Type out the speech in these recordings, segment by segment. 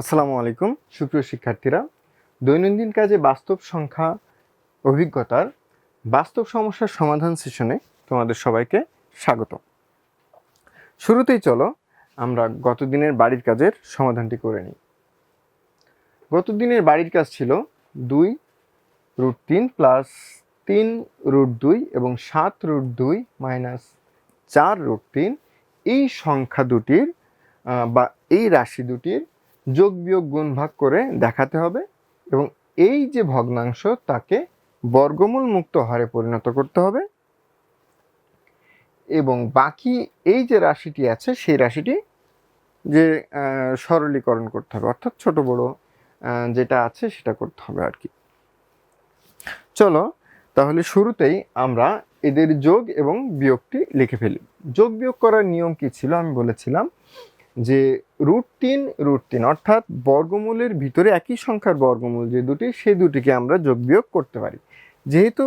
আসসালামু আলাইকুম, সুপ্রিয় শিক্ষার্থীরা। দৈনন্দিন কাজে বাস্তব সংখ্যা, অভিজ্ঞতার বাস্তব সমস্যার সমাধান সেশনে তোমাদের সবাইকে স্বাগত। শুরুতেই চলো, আমরা গত দিনের বাড়ির কাজের সমাধানটি করে নিই। গত দিনের বাড়ির কাজ ছিল দুই রুট তিন প্লাস তিন রুট দুই এবং সাত রুট দুই মাইনাস চার রুট তিন। এই সংখ্যা দুটির বা এই রাশি দুটির যোগ বিয়োগ গুণ ভাগ করে দেখাতে হবে এবং এই যে ভগ্নাংশ তাকে বর্গমূল মুক্ত হারে পরিণত করতে হবে এবং বাকি এই যে রাশিটি আছে সেই রাশিটি যে সরলীকরণ করতে হবে, অর্থাৎ ছোট বড় যেটা আছে সেটা করতে হবে আর কি। চলো, তাহলে শুরুতেই আমরা এদের যোগ এবং বিয়োগটি লিখে ফেলি। যোগ বিয়োগ করার নিয়ম কি ছিল? আমি বলেছিলাম যে রুট তিন রুট তিন, অর্থাৎ বর্গমূলের ভিতরে একই সংখ্যার বর্গমূল যে দুটি, সেই দুটিকে আমরা যোগ বিয়োগ করতে পারি। যেহেতু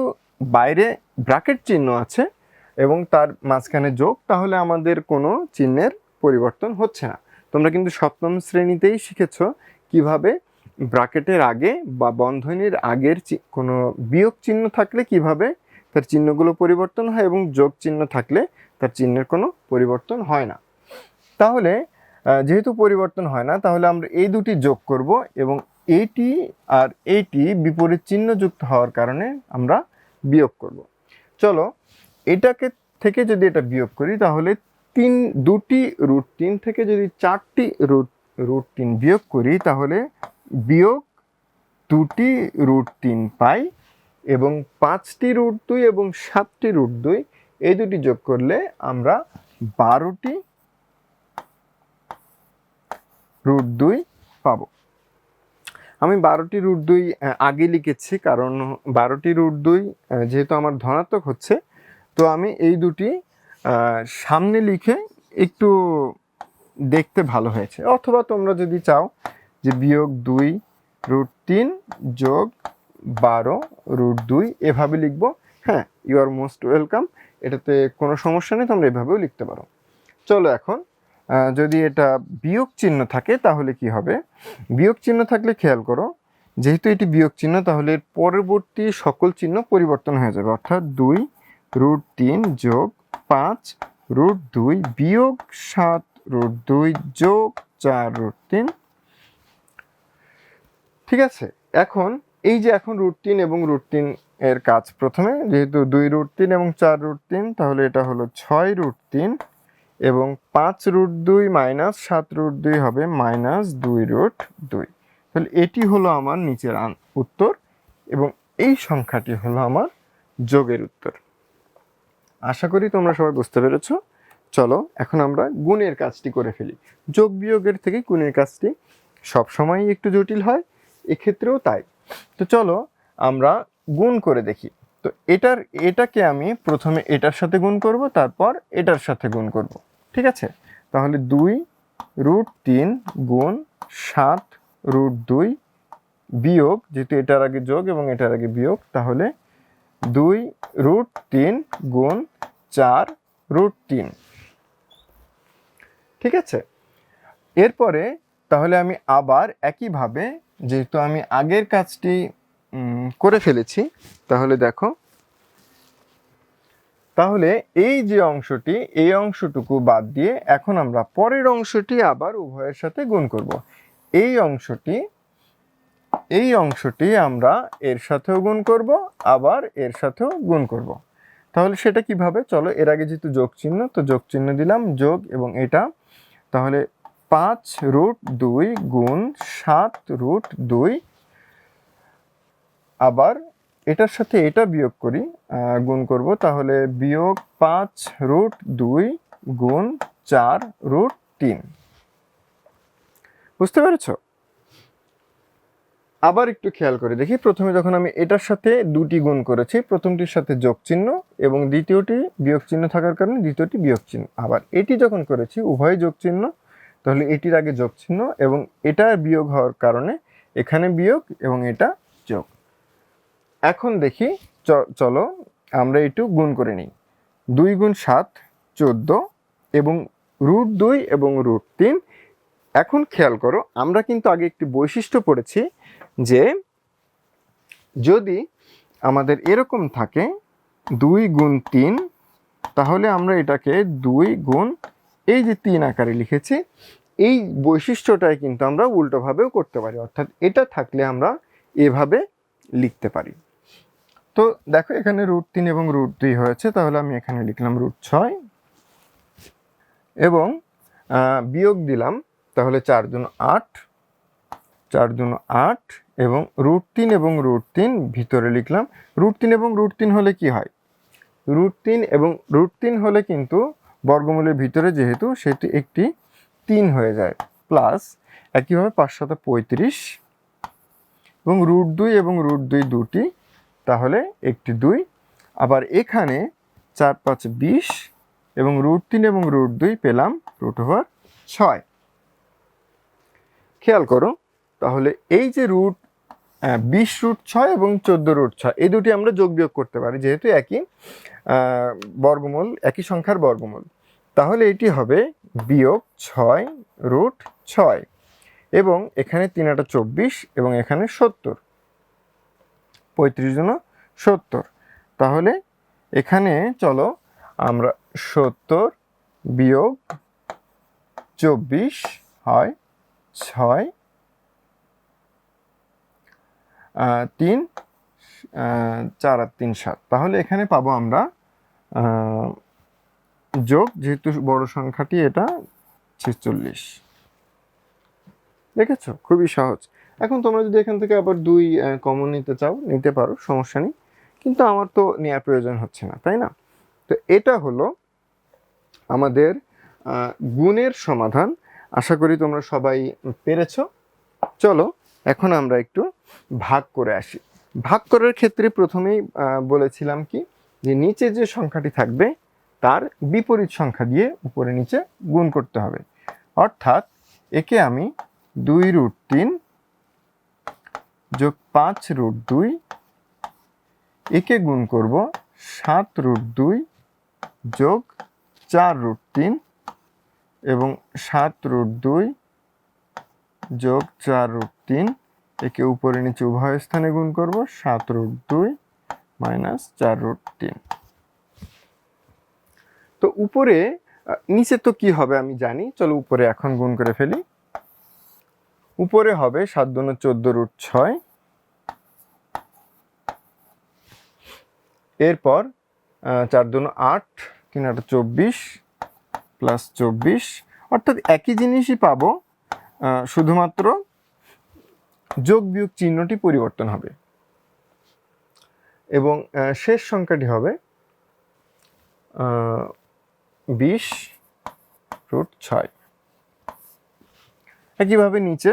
বাইরে ব্র্যাকেট চিহ্ন আছে এবং তার মাঝখানে যোগ, তাহলে আমাদের কোনো চিহ্নের পরিবর্তন হচ্ছে না। তোমরা কিন্তু সপ্তম শ্রেণীতেই শিখেছ কীভাবে ব্র্যাকেটের আগে বা বন্ধনীর আগের কোনো বিয়োগ চিহ্ন থাকলে কীভাবে তার চিহ্নগুলো পরিবর্তন হয় এবং যোগ চিহ্ন থাকলে তার চিহ্নের কোনো পরিবর্তন হয় না। তাহলে যেহেতু পরিবর্তন হয় না, তাহলে আমরা এই দুটি যোগ করব এবং এইটি আর এইটি বিপরীত চিহ্ন যুক্ত হওয়ার কারণে আমরা বিয়োগ করব। চলো, এটাকে থেকে যদি এটা বিয়োগ করি, তাহলে তিন, দুটি রুট তিন থেকে যদি চারটি রুট রুট তিন বিয়োগ করি, তাহলে বিয়োগ দুটি রুট তিন পাই এবং পাঁচটি রুট দুই এবং সাতটি রুট দুই, এই দুটি যোগ করলে আমরা বারোটি রুট দুই পাবো। আমি বারোটি রুট দুই আগে লিখেছি কারণ বারোটি রুট দুই যেহেতু আমার ধনাত্মক হচ্ছে, তো আমি এই দুটি সামনে লিখে একটু দেখতে ভালো হয়েছে। অথবা তোমরা যদি চাও যে বিয়োগ দুই রুট তিন যোগ বারো রুট দুই এভাবে লিখব হ্যাঁ ইউ আর মোস্ট ওয়েলকাম এটাতে কোনো সমস্যা নেই, তোমরা এভাবেও লিখতে পারো। চলো এখন যদি এটা বিয়োগ চিহ্ন থাকে, তাহলে কি হবে? বিয়োগ চিহ্ন থাকলে খেয়াল করো, যেহেতু এটি বিয়োগ চিহ্ন, তাহলে পরবর্তী সকল চিহ্ন পরিবর্তন হয়ে যাবে। অর্থাৎ দুই রুট তিন যোগ পাঁচ রুট দুই বিয়োগ সাত রুট দুই যোগ চার রুট তিন। ঠিক আছে? এখন, এই যে এখন রুট তিন এবং রুট তিন এর কাজ প্রথমে, যেহেতু দুই রুট তিন এবং চার রুট তিন, তাহলে এটা হলো ছয় রুট তিন। এবং পাঁচ রুট দুই মাইনাস সাত রুট দুই হবে মাইনাস দুই রুট দুই। তাহলে এটি হলো আমার নিচের উত্তর এবং এই সংখ্যাটি হলো আমার যোগের উত্তর। আশা করি তোমরা সবাই বুঝতে পেরেছ। চলো, এখন আমরা গুণের কাজটি করে ফেলি। যোগ বিয়োগের থেকে গুণের কাজটি সবসময়ই একটু জটিল হয়, এক্ষেত্রেও তাই। তো চলো, আমরা গুণ করে দেখি। তো এটার, এটাকে আমি প্রথমে এটার সাথে গুণ করব, তারপর এটার সাথে গুণ করব। ঠিক আছে? তাহলে দুই রুট তিন গুণ সাত রুট দুই বিয়োগ, যেহেতু এটার আগে যোগ এবং এটার আগে বিয়োগ, তাহলে দুই রুট তিন গুণ চার রুট তিন। ঠিক আছে? এরপরে তাহলে আমি আবার একইভাবে, যেহেতু আমি আগের কাজটি করে ফেলেছি, তাহলে দেখো তাহলে এই যে অংশটি, এই অংশটুকু বাদ দিয়ে এখন আমরা পরের অংশটি আবার উভয়ের সাথে গুণ করব। এই অংশটি এই অংশটি আমরা এর সাথেও গুণ করব, আবার এর সাথেও গুণ করব। তাহলে সেটা কীভাবে? চলো, এর আগে যেহেতু যোগ চিহ্ন তো যোগ চিহ্ন দিলাম, যোগ এবং এটা। তাহলে পাঁচ রুট দুই গুণ সাত রুট দুই, আবার এটার সাথে এটা বিয়োগ করি গুণ করব, তাহলে বিয়োগ পাঁচ রুট দুই গুণ চার রুট তিন। বুঝতে পেরেছ? আবার একটু খেয়াল করে দেখি, প্রথমে যখন আমি এটার সাথে দুটি গুণ করেছি, প্রথমটির সাথে যোগ চিহ্ন এবং দ্বিতীয়টি বিয়োগ চিহ্ন থাকার কারণে দ্বিতীয়টি বিয়োগ চিহ্ন। আবার এটি যখন করেছি, উভয় যোগ চিহ্ন, তাহলে এটির আগে যোগ চিহ্ন এবং এটা বিয়োগ হওয়ার কারণে এখানে বিয়োগ এবং এটা যোগ। এখন দেখি চলো আমরা একটু গুণ করে নিই। দুই গুণ সাত, চোদ্দ এবং রুট দুই এবং রুট তিন। এখন খেয়াল করো, আমরা কিন্তু আগে একটি বৈশিষ্ট্য পড়েছি যে যদি আমাদের এরকম থাকে দুই গুণ তিন, তাহলে আমরা এটাকে দুই গুণ এই যে তিন আকারে লিখেছি, এই বৈশিষ্ট্যটাই কিন্তু আমরা উল্টোভাবেও করতে পারি। অর্থাৎ এটা থাকলে আমরা এভাবে লিখতে পারি। তো দেখো এখানে রুট তিন এবং রুট দুই হয়েছে, তাহলে আমি এখানে লিখলাম রুট ছয় এবং বিয়োগ দিলাম, তাহলে চার জন আট, চার জন আট এবং রুট তিন এবং রুট তিন ভিতরে লিখলাম। রুট তিন এবং রুট তিন হলে কি হয়? রুট তিন এবং রুট তিন হলে কিন্তু বর্গমূলের ভিতরে যেহেতু সেটি একটি তিন হয়ে যায় প্লাস একইভাবে পাঁচশত পঁয়ত্রিশ এবং রুট দুই এবং রুট দুই দুটি তাহলে একটি দুই, আবার এখানে চার পাঁচ বিশ এবং রুট তিন এবং রুট দুই পেলাম রুট ওভার ছয়। খেয়াল করো, তাহলে এই যে রুট বিশ রুট ছয় এবং চোদ্দ রুট ছয়, এই দুটি আমরা যোগ বিয়োগ করতে পারি, যেহেতু একই বর্গমূল, একই সংখ্যার বর্গমূল। তাহলে এটি হবে বিয়োগ ছয় রুট ছয় এবং এখানে তিন আটা চব্বিশ এবং এখানে সত্তর। পঁয়ত্রিশ জন সত্তর। তাহলে এখানে চলো আমরা সত্তর বিয়োগ চব্বিশ হয় ছয় তিন চার আর তিন সাত। তাহলে এখানে পাবো আমরা যোগ, যেহেতু বড় সংখ্যাটি এটা ছেচল্লিশ। দেখেছ? খুবই সহজ। এখন তোমরা যদি এখান থেকে আবার দুই কমন নিতে চাও, নিতে পারো, সমস্যা নেই। কিন্তু আমার তো নেওয়ার প্রয়োজন হচ্ছে না, তাই না? তো এটা হলো আমাদের গুণের সমাধান। আশা করি তোমরা সবাই পেরেছ। চলো, এখন আমরা একটু ভাগ করে আসি। ভাগ করার ক্ষেত্রে প্রথমেই বলেছিলাম কি? যে নিচে যে সংখ্যাটি থাকবে, তার বিপরীত সংখ্যা দিয়ে উপরে নিচে গুণ করতে হবে। অর্থাৎ একে আমি দুই রুট তিন যোগ পাঁচ রুট দুই। একে গুণ করব সাত রুট দুই যোগ চার রুট তিন এবং সাত রুট দুই যোগ চার রুট তিন। একে উপরে নিচে উভয় স্থানে গুণ করব সাত রুট দুই মাইনাস চার রুট তিন। তো উপরে নিচে তো কি হবে আমি জানি। চলো উপরে এখন গুণ করে ফেলি। উপরে হবে সাত দুন চোদ্দ রুট ছয়। এরপর চার দুন আট, তিন আট চব্বিশ প্লাস চব্বিশ। অর্থাৎ একই জিনিসই পাবো শুধুমাত্র যোগ বিয়োগ চিহ্নটি পরিবর্তন হবে। এবং শেষ সংখ্যাটি হবে বিশ রুট ছয়। একইভাবে নিচে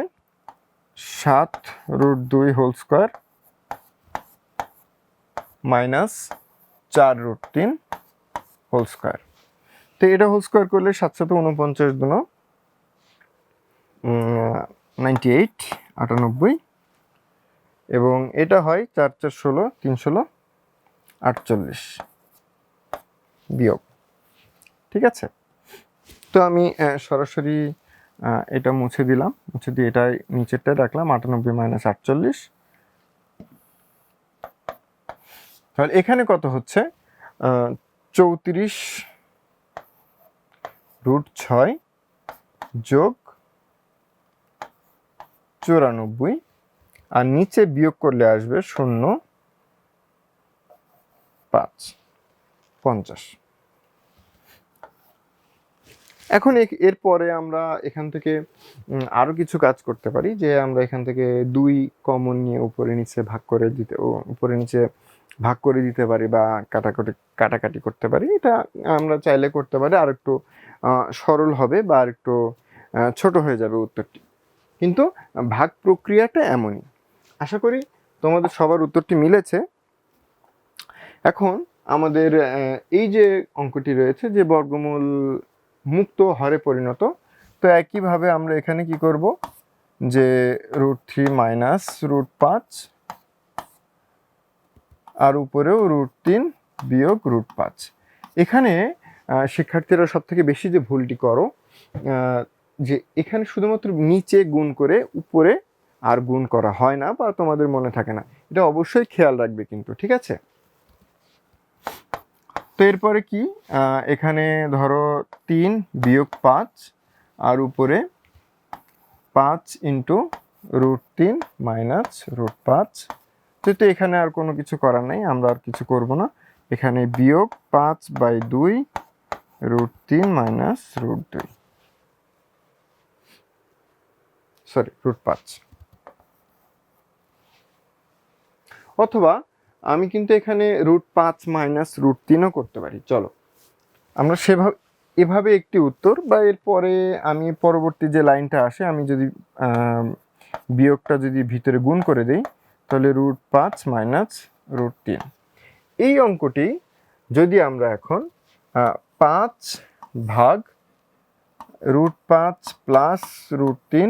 সাত রুট দুই হোল স্কোয়ার মাইনাস চার রুট তিন হোল স্কোয়ার। তো এটা হোল স্কোয়ার করলে সাতশত উনপঞ্চাশ দুনো নাইনটি এইট, আটানব্বই, এবং এটা হয় চার চার ষোলো, তিন ষোলো, আটচল্লিশ বিয়োগ। ঠিক আছে? তো আমি সরাসরি এটা মুছে দিলাম। মুছে দিয়ে এটাই নিচেরটা রাখলাম, আটানব্বই মাইনাস আটচল্লিশ। তাহলে এখানে কত হচ্ছে? চৌত্রিশ রুট ছয় যোগ চুরানব্বই। আর নিচে বিয়োগ করলে আসবে শূন্য পাঁচ, পঞ্চাশ। এখন এরপরে আমরা এখান থেকে উম, আরও কিছু কাজ করতে পারি যে আমরা এখান থেকে দুই কমন নিয়ে উপরে নিচে ভাগ করে দিতে উপরে নিচে ভাগ করে দিতে পারি বা কাটাকাটি কাটাকাটি করতে পারি। এটা আমরা চাইলে করতে পারি আর একটু সরল হবে বা আর একটু ছোট হয়ে যাবে উত্তরটি। কিন্তু ভাগ প্রক্রিয়াটা এমনই। আশা করি তোমাদের সবার উত্তরটি মিলেছে। এখন আমাদের এই যে অঙ্কটি রয়েছে যে বর্গমূল মুক্ত হরে পরিণত। তো একইভাবে আমরা এখানে কি করব? যে রুট থ্রি মাইনাস রুট পাঁচ আর উপরেও রুট তিন বিয়োগ রুট পাঁচ। এখানে শিক্ষার্থীরা সব থেকে বেশি যে ভুলটি করো যে এখানে শুধুমাত্র নিচে গুণ করে উপরে আর গুণ করা হয় না বা তোমাদের মনে থাকে না। এটা অবশ্যই খেয়াল রাখবে কিন্তু, ঠিক আছে? তো এরপরে কি? এখানে ধরো তিন বিয়োগ পাঁচ, আর উপরে পাঁচ ইন্টু রুট তিন মাইনাস রুট পাঁচ। যেহেতু এখানে আর কোনো কিছু করার নেই, আমরা আর কিছু করব না। এখানে বিয়োগ পাঁচ বাই দুই রুট তিন মাইনাস রুট দুই। সরি, রুট পাঁচ। অথবা আমি কিন্তু এখানে রুট পাঁচ মাইনাস রুট তিনও করতে পারি। চলো। আমরা সেভাবে, এভাবে একটি উত্তর বা এরপরে আমি পরবর্তী যে লাইনটা আসে, আমি যদি বিয়োগটা যদি ভিতরে গুণ করে দিই, তাহলে রুট পাঁচ মাইনাস রুট তিন। এই অঙ্কটি যদি আমরা এখন পাঁচ ভাগ রুট পাঁচ প্লাস রুট তিন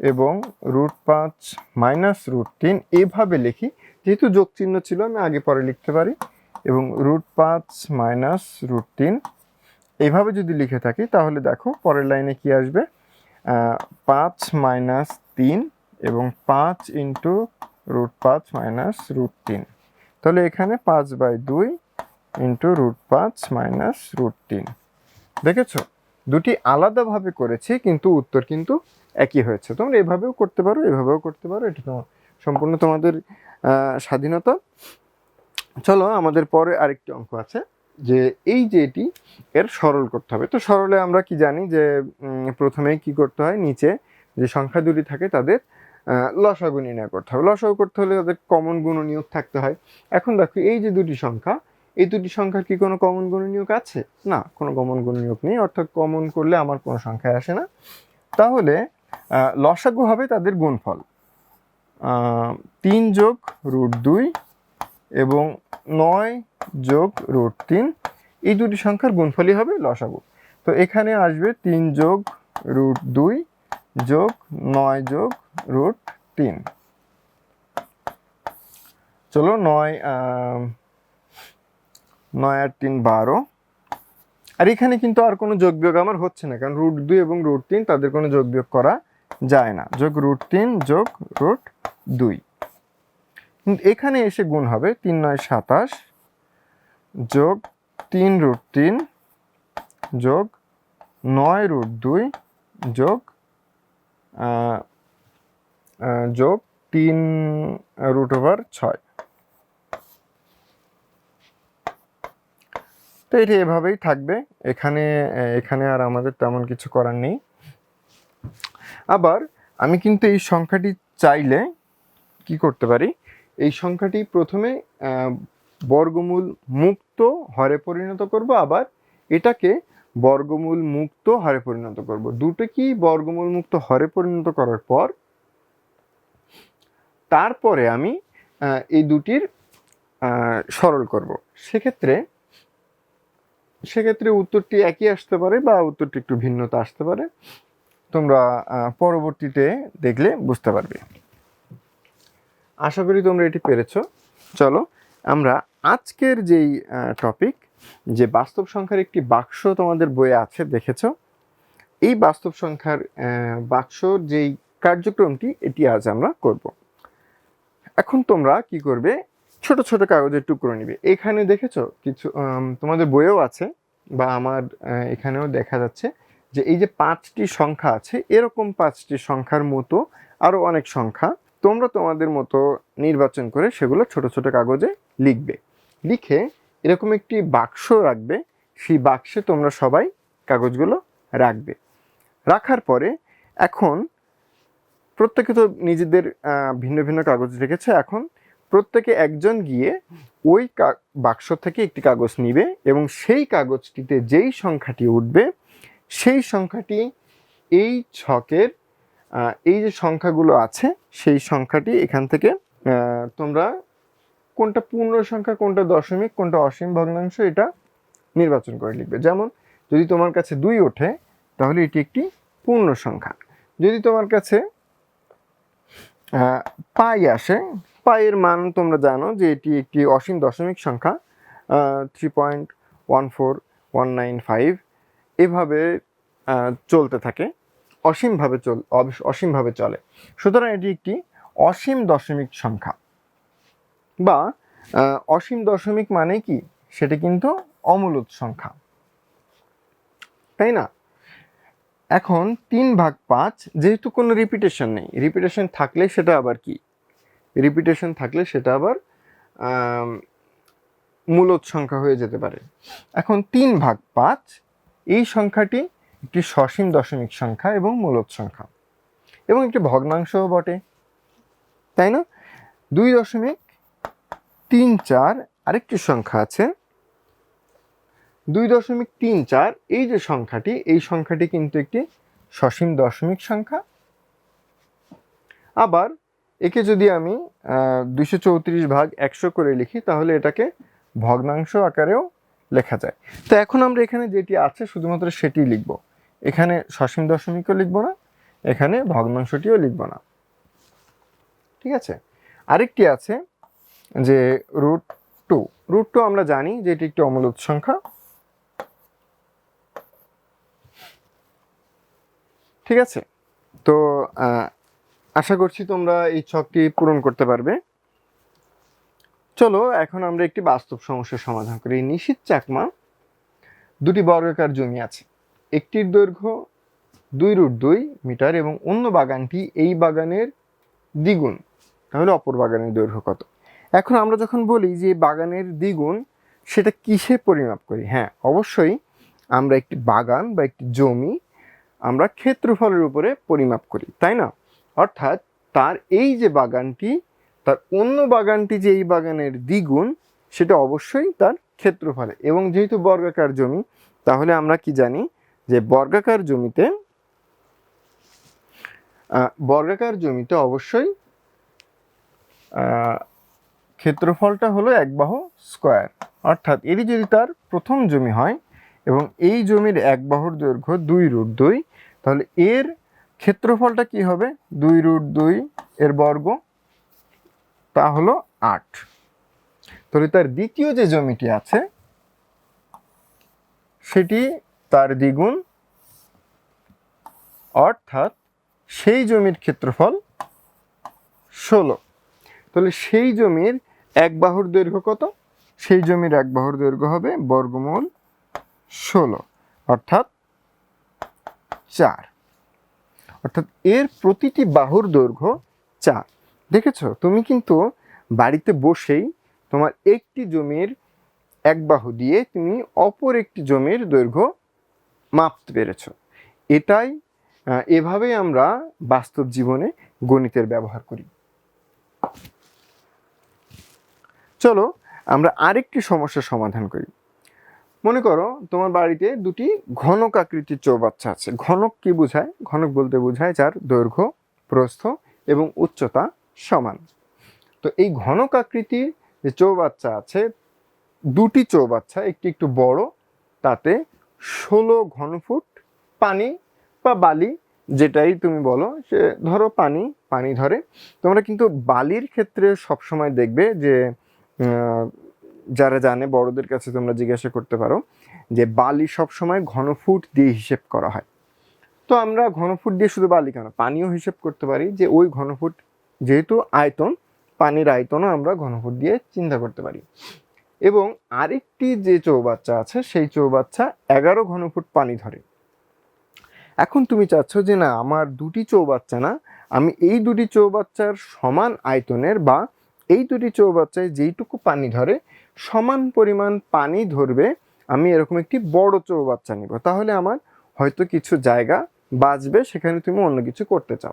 এবং রুট পাঁচ মাইনাস রুট তিন এভাবে লিখি। যেহেতু যোগ চিহ্ন ছিল, আমি আগে পরে লিখতে পারি। এবং রুট পাঁচ মাইনাস রুট তিন এইভাবে যদি লিখে থাকি, তাহলে দেখো পরের লাইনে কি আসবে? পাঁচ মাইনাস তিন এবং পাঁচ ইন্টু রুট পাঁচ মাইনাস রুট তিন। তাহলে এখানে পাঁচ বাই দুই ইন্টু রুট পাঁচ মাইনাস রুট তিন। দেখেছ? দুটি আলাদাভাবে করেছি, কিন্তু উত্তর কিন্তু একই হয়েছে। তোমরা এভাবেও করতে পারো এভাবেও করতে পারো এটা তোমার সম্পূর্ণ তোমাদের স্বাধীনতা। চলো আমাদের পরে আরেকটি অঙ্ক আছে যে এই যে এটি এর সরল করতে হবে। তো সরলে আমরা কি জানি যে উম, প্রথমেই কি করতে হয় নিচে যে সংখ্যা দুটি থাকে তাদের লসাগু নির্ণয় করতে হবে। লসাগু করতে হলে তাদের কমন গুণনীয়ক থাকতে হয়। এখন দেখো এই যে দুটি সংখ্যা এই দুটি সংখ্যার কি কোনো কমন গুণনীয়ক আছে? না কোনো কমন গুণনীয়ক নেই। অর্থাৎ কমন করলে আমার কোনো সংখ্যায় আসে না। তাহলে লসাগু হবে তাদের গুণফল। তিন যোগ রুট দুই এবং নয় যোগ রুট তিন, এই দুটি সংখ্যার গুণফলই হবে লসাগু। তো এখানে আসবে তিন যোগ রুট দুই যোগ নয় যোগ রুট তিন। চলো নয় নয় আর তিন বারো। আর এখানে কিন্তু আর কোনো যোগ বিয়োগ আমার হচ্ছে না, কারণ রুট দুই এবং রুট তিন তাদের কোনো যোগ বিয়োগ করা যায় না। যোগ রুট তিন, যোগ রুট দুই। এখানে এসে গুণ হবে তিন নয় সাতাশ, যোগ তিন রুট তিন, যোগ নয় রুট দুই, যোগ যোগ তিন রুট ওভার ছয়। তো এটি এভাবেই থাকবে। এখানে এখানে আর আমাদের তেমন কিছু করার নেই। আবার আমি কিন্তু এই সংখ্যাটি চাইলে কি করতে পারি? এই সংখ্যাটি প্রথমে বর্গমূল মুক্ত হরে পরিণত করব, আবার এটাকে বর্গমূল মুক্ত হরে পরিণত করব। দুটো কি বর্গমূল মুক্ত হরে পরিণত করার পর, তারপরে আমি এই দুটির সরল করব। সেক্ষেত্রে সেক্ষেত্রে উত্তরটি একই আসতে পারে বা উত্তরটি একটু ভিন্নতা আসতে পারে। তোমরা পরবর্তীতে দেখলে বুঝতে পারবে। আশা করি তোমরা এটি পেরেছ। চলো, আমরা আজকের যেই টপিক যে বাস্তব সংখ্যার একটি বাক্স তোমাদের বইয়ে আছে, দেখেছ? এই বাস্তব সংখ্যার বাক্সর যেই কার্যক্রমটি, এটি আজ আমরা করব। এখন তোমরা কি করবে? ছোট ছোট কাগজের টুকরো নিবে। এখানে দেখেছ কিছু তোমাদের বইয়েও আছে বা আমার এখানেও দেখা যাচ্ছে যে এই যে পাঁচটি সংখ্যা আছে, এরকম পাঁচটি সংখ্যার মতো আরও অনেক সংখ্যা তোমরা তোমাদের মতো নির্বাচন করে সেগুলো ছোট ছোট কাগজে লিখবে। লিখে এরকম একটি বাক্স রাখবে, সেই বাক্সে তোমরা সবাই কাগজগুলো রাখবে। রাখার পরে এখন প্রত্যেকে তো নিজেদের ভিন্ন ভিন্ন কাগজ রেখেছে, এখন প্রত্যেকে একজন গিয়ে ওই বাক্স থেকে একটি কাগজ নিবে এবং সেই কাগজটিতে যেই সংখ্যাটি উঠবে, সেই সংখ্যাটি এই ছকের এই যে সংখ্যাগুলো আছে, সেই সংখ্যাটি এখান থেকে তোমরা কোনটা পূর্ণ সংখ্যা, কোনটা দশমিক, কোনটা অসীম ভগ্নাংশ এটা নির্বাচন করে লিখবে। যেমন, যদি তোমার কাছে দুই ওঠে, তাহলে এটি একটি পূর্ণ সংখ্যা। যদি তোমার কাছে পাই আসে পাইয়ের মান তোমরা জানো যে এটি একটি অসীম দশমিক সংখ্যা three point one four one nine five এভাবে চলতে থাকে, অসীমভাবে চল অসীমভাবে চলে। সুতরাং এটি একটি অসীম দশমিক সংখ্যা। বা অসীম দশমিক মানে কি? সেটা কিন্তু অমূলত সংখ্যা। তাই না? এখন তিন ভাগ পাঁচ, যেহেতু কোনো রিপিটেশন নেই রিপিটেশন থাকলে সেটা আবার কি? রিপিটেশন থাকলে সেটা আবার মূলত সংখ্যা হয়ে যেতে পারে। এখন তিন ভাগ পাঁচ, এই সংখ্যাটি একটি সসীম দশমিক সংখ্যা এবং মূলত সংখ্যা। এবং একটি ভগ্নাংশও বটে, তাই না? দুই দশমিক তিন চার আরেকটি সংখ্যা আছে। দুই দশমিক তিন চার, এই যে সংখ্যাটি, এই সংখ্যাটি কিন্তু একটি সসীম দশমিক সংখ্যা। আবার একে যদি আমি দুইশো চৌত্রিশ ভাগ একশো করে লিখি, তাহলে এটাকে ভগ্নাংশ আকারেও লেখা যায়। তো এখন আমরা এখানে যেটি আছে, শুধুমাত্র সেটি লিখব। এখানে সসীম দশমিকও লিখব না, এখানে ভগ্নাংশটিও লিখব না। ঠিক আছে? আরেকটি আছে যে রুট টু। রুট টু আমরা জানি যে এটি একটি অমূলত সংখ্যা। ঠিক আছে? তো আশা করছি তোমরা এই ছকটি পূরণ করতে পারবে। চলো, এখন আমরা একটি বাস্তব সমস্যার সমাধান করি। নিশীত চাকমা, দুটি বর্গাকার জমি আছে। একটির দৈর্ঘ্য দুই রুট দুই মিটার এবং অন্য বাগানটি এই বাগানের দ্বিগুণ, তাহলে অপর বাগানের দৈর্ঘ্য কত? এখন আমরা যখন বলি যে বাগানের দ্বিগুণ, সেটা কিসে পরিমাপ করি? হ্যাঁ অবশ্যই আমরা একটি বাগান বা একটি জমি আমরা ক্ষেত্রফলের উপরে পরিমাপ করি, তাই না? অর্থাৎ তার এই যে বাগানটি, তার অন্য বাগানটি যে এই বাগানের দ্বিগুণ, সেটা অবশ্যই তার ক্ষেত্রফলে। এবং যেহেতু বর্গাকার জমি, তাহলে আমরা কি জানি যে বর্গাকার জমিতে বর্গাকার জমিতে অবশ্যই ক্ষেত্রফলটা হলো এক বাহু স্কোয়ার। অর্থাৎ এটি যদি তার প্রথম জমি হয় এবং এই জমির এক বাহুর দৈর্ঘ্য দুই রুট দুই, তাহলে এর ক্ষেত্রফলটা কি হবে? দুই রুট দুই এর বর্গ, তা হলো আট। তাহলে তার দ্বিতীয় যে জমিটি আছে, সেটি তার দ্বিগুণ, অর্থাৎ সেই জমির ক্ষেত্রফল ষোলো। তাহলে সেই জমির এক বাহুর দৈর্ঘ্য কত? সেই জমির এক বাহুর দৈর্ঘ্য হবে বর্গমূল ষোলো, অর্থাৎ চার। অর্থাৎ এর প্রতিটি বাহুর দৈর্ঘ্য চার। দেখেছ? তুমি কিন্তু বাড়িতে বসেই তোমার একটি জমির এক বাহু দিয়ে তুমি অপর একটি জমির দৈর্ঘ্য মাপতে পেরেছ। এটাই এভাবেই আমরা বাস্তব জীবনে গণিতের ব্যবহার করি। চলো আমরা আরেকটি সমস্যার সমাধান করি। মনে করো তোমার বাড়িতে দুটি ঘনক আকৃতির চৌবাচ্চা আছে। ঘনক কি বোঝায়? ঘনক বলতে বোঝায় যার দৈর্ঘ্য, প্রস্থ এবং উচ্চতা সমান। তো এই ঘনক আকৃতির যে চৌবাচ্চা আছে, দুটি চৌবাচ্চা, একটি একটু বড়, তাতে ষোলো ঘনফুট পানি বা বালি যেটাই তুমি বলো, সে ধরো পানি পানি ধরে। তোমরা কিন্তু বালির ক্ষেত্রে সবসময় দেখবে যে যারা জানে, বড়দের কাছে তোমরা জিজ্ঞাসা করতে পারো যে বালি সবসময় ঘনফুট দিয়ে হিসেব করা হয়। তো আমরা ঘনফুট দিয়ে শুধু বালি কেন? পানিও হিসেব করতে পারি যে ওই ঘনফুট যেহেতু আয়তন, পানির আয়তনও আমরা ঘনফুট দিয়ে চিন্তা করতে পারি। এবং আরেকটি যে চৌবাচ্চা আছে, সেই চৌবাচ্চা এগারো ঘনফুট পানি ধরে। এখন তুমি চাচ্ছ যে না, আমার দুটি চৌবাচ্চা না, আমি এই দুটি চৌবাচ্চার সমান আয়তনের বা এই দুটি চৌবাচ্চায় যেইটুকু পানি ধরে সমান পরিমাণ পানি ধরবে, আমি এরকম একটি বড় চৌবাচ্চা নিব। তাহলে আমার হয়তো কিছু জায়গা বাঁচবে, সেখানে তুমি অন্য কিছু করতে চাও।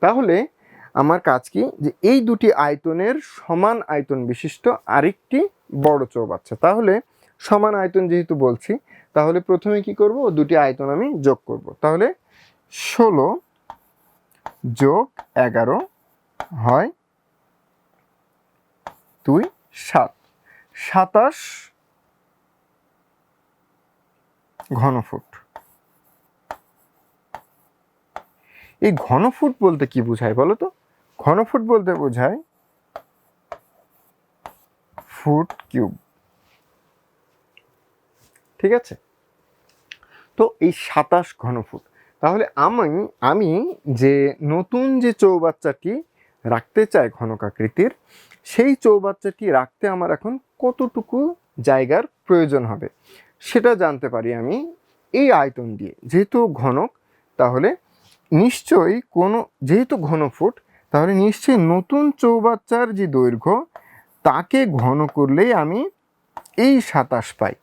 তাহলে আমার কাজ কি? যে এই দুটি আয়তনের সমান আয়তন বিশিষ্ট আরেকটি বড় চৌবাচ্চা। তাহলে সমান আয়তন যেহেতু বলছি, তাহলে প্রথমে কি করব? দুটি আয়তন আমি যোগ করব। তাহলে ষোলো যোগ এগারো হয় দুই সাত। সাতাশ ঘনফুট। এই ঘনফুট বলতে কি বোঝায় বলো তো? ঘনফুট বলতে বোঝায় ফুট কিউব। ঠিক আছে? তো এই সাতাশ ঘনফুট। তাহলে আমি আমি যে নতুন যে চৌবাচ্চাটি রাখতে চাই ঘনকাকৃতির, সেই চৌবাচ্চাটি রাখতে আমার এখন কতটুকু জায়গার প্রয়োজন হবে, সেটা জানতে পারি আমি এই আয়তন দিয়ে। যেহেতু ঘনক, তাহলে নিশ্চয়ই কোনো, যেহেতু ঘনফুট, তাহলে নিশ্চয়ই নতুন চৌবাচ্চার যে দৈর্ঘ্য, তাকে ঘন করলেই আমি এই সাতাশ পাই।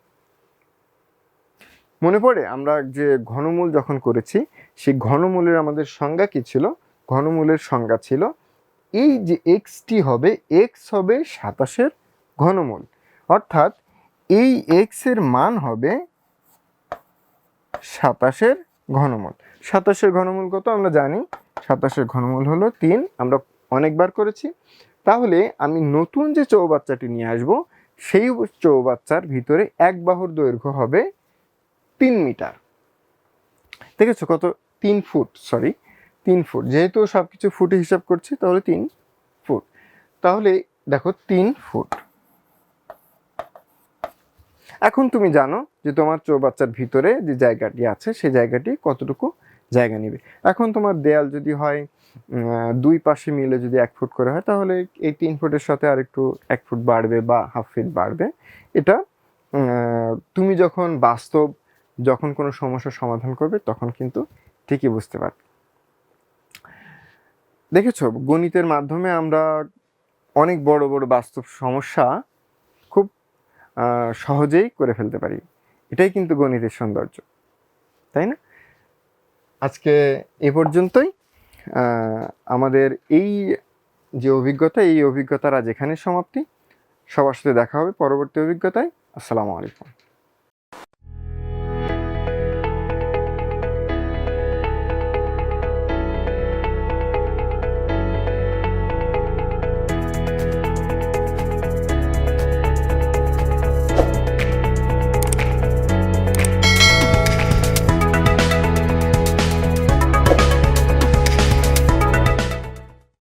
মনে পড়ে? আমরা যে ঘনমূল যখন করেছি, সেই ঘনমূলের আমাদের সংজ্ঞা কি ছিল? ঘনমূলের সংজ্ঞা ছিল, এই যে এক্সটি হবে এক্স হবে সাতাশের ঘনমূল। অর্থাৎ এই এক্সের মান হবে সাতাশের ঘনমূল। সাতাশের ঘনমূল কত? আমরা জানি সাতাশের ঘনমূল হলো তিন। আমরা অনেকবার করেছি। তাহলে আমি নতুন যে চৌবাচ্চাটি নিয়ে আসব, সেই চৌবাচ্চার ভিতরে এক বাহুর দৈর্ঘ্য হবে তিন মিটার। দেখেছ কত? তিন ফুট সরি তিন ফুট। যেহেতু সব কিছু ফুটে হিসাব করছি, তাহলে তিন ফুট। তাহলে দেখো তিন ফুট। এখন তুমি জানো যে তোমার চৌবাচ্চার ভিতরে যে জায়গাটি আছে, সেই জায়গাটি কতটুকু জায়গা নেবে। এখন তোমার দেয়াল যদি হয় দুই পাশে মিলে যদি এক ফুট করে হয়, তাহলে এই তিন ফুটের সাথে আর একটু এক ফুট বাড়বে বা হাফ ফিট বাড়বে। এটা তুমি যখন বাস্তব, যখন কোনো সমস্যার সমাধান করবে, তখন কিন্তু ঠিকই বুঝতে পারবে। দেখেছ, গণিতের মাধ্যমে আমরা অনেক বড় বড় বাস্তব সমস্যা সহজেই করে ফেলতে পারি। এটাই কিন্তু গণিতের সৌন্দর্য, তাই না? আজকে এ পর্যন্তই। আমাদের এই যে অভিজ্ঞতা, এই অভিজ্ঞতার এখানে সমাপ্তি। সবার সাথে দেখা হবে পরবর্তী অভিজ্ঞতায়। আসসালামু আলাইকুম।